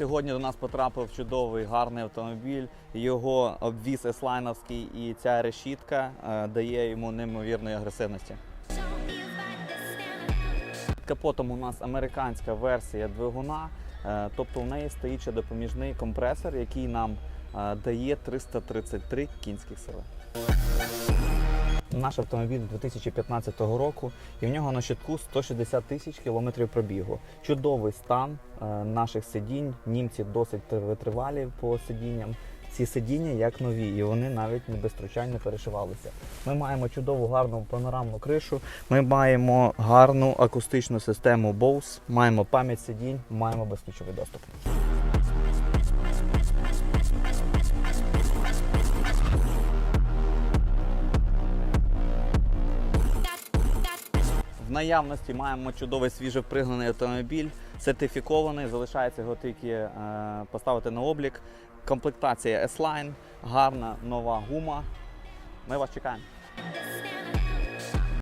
Сьогодні до нас потрапив чудовий гарний автомобіль. Його обвіз еслайновський і ця решітка е, дає йому неймовірної агресивності. Капотом у нас американська версія двигуна, е, тобто в неї стоїть ще допоміжний компресор, який нам е, дає 333 кінських сили. Наш автомобіль 2015 року, і в нього на щитку 160 тисяч кілометрів пробігу. Чудовий стан е, наших сидінь. Німці досить витривалі по сидінням. Ці сидіння як нові, і вони навіть не без не перешивалися. Ми маємо чудову гарну панорамну кришу. Ми маємо гарну акустичну систему Bose, маємо пам'ять сидінь, маємо безключовий доступ. Наявності маємо чудовий свіжовпригнаний автомобіль, сертифікований, залишається його тільки е, поставити на облік. Комплектація S-Line, гарна нова гума. Ми вас чекаємо.